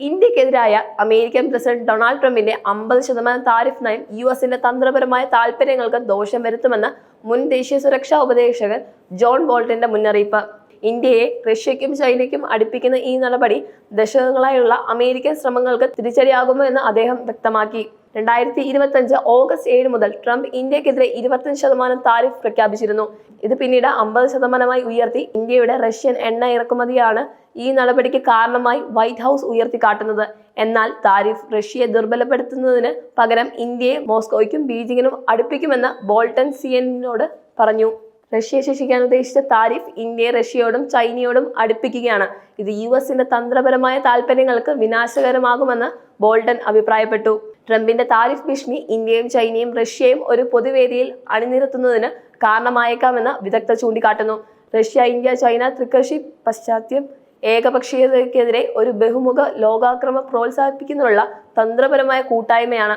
ഇന്ത്യക്കെതിരായ American president Donald ട്രംപിന്റെ അമ്പത് ശതമാനം താരിഫ് നയം യു എസിന്റെ തന്ത്രപരമായ താൽപര്യങ്ങൾക്ക് ദോഷം വരുത്തുമെന്ന് മുൻ ദേശീയ സുരക്ഷാ ഉപദേശകൻ ജോൺ ബോൾട്ടന്റെ മുന്നറിയിപ്പ്. ഇന്ത്യയെ റഷ്യയ്ക്കും ചൈനയ്ക്കും അടുപ്പിക്കുന്ന ഈ നടപടി ദശകങ്ങളായുള്ള അമേരിക്കൻ ശ്രമങ്ങൾക്ക് തിരിച്ചടിയാകുമോ എന്ന് അദ്ദേഹം വ്യക്തമാക്കി. രണ്ടായിരത്തി ഇരുപത്തഞ്ച് ഓഗസ്റ്റ് ഏഴ് മുതൽ ട്രംപ് ഇന്ത്യക്കെതിരെ ഇരുപത്തഞ്ച് ശതമാനം താരിഫ് പ്രഖ്യാപിച്ചിരുന്നു. ഇത് പിന്നീട് അമ്പത് ശതമാനമായി ഉയർത്തി. ഇന്ത്യയുടെ റഷ്യൻ എണ്ണ ഇറക്കുമതിയാണ് ഈ നടപടിക്ക് കാരണമായി വൈറ്റ് ഹൗസ് ഉയർത്തിക്കാട്ടുന്നത്. എന്നാൽ താരിഫ് റഷ്യയെ ദുർബലപ്പെടുത്തുന്നതിന് പകരം ഇന്ത്യയെ മോസ്കോയ്ക്കും ബീജിങ്ങിനും അടുപ്പിക്കുമെന്ന് ബോൾട്ടൺ സി പറഞ്ഞു. റഷ്യയെ ശിക്ഷിക്കാൻ ഉദ്ദേശിച്ച താരിഫ് ഇന്ത്യയെ റഷ്യയോടും ചൈനയോടും അടുപ്പിക്കുകയാണ്. ഇത് യു എസിന്റെ തന്ത്രപരമായ താൽപര്യങ്ങൾക്ക് വിനാശകരമാകുമെന്ന് ബോൾട്ടൺ അഭിപ്രായപ്പെട്ടു. ട്രംപിന്റെ താരിഫ് ഭീഷണി ഇന്ത്യയും ചൈനയും റഷ്യയും ഒരു പൊതുവേദിയിൽ അണിനിരത്തുന്നതിന് കാരണമായേക്കാമെന്ന് വിദഗ്ധ ചൂണ്ടിക്കാട്ടുന്നു. റഷ്യ ഇന്ത്യ ചൈന ത്രികക്ഷി പശ്ചാത്യം ഏകപക്ഷീയതയ്ക്കെതിരെ ഒരു ബഹുമുഖ ലോകാക്രമം പ്രോത്സാഹിപ്പിക്കുന്നതിനുള്ള തന്ത്രപരമായ കൂട്ടായ്മയാണ്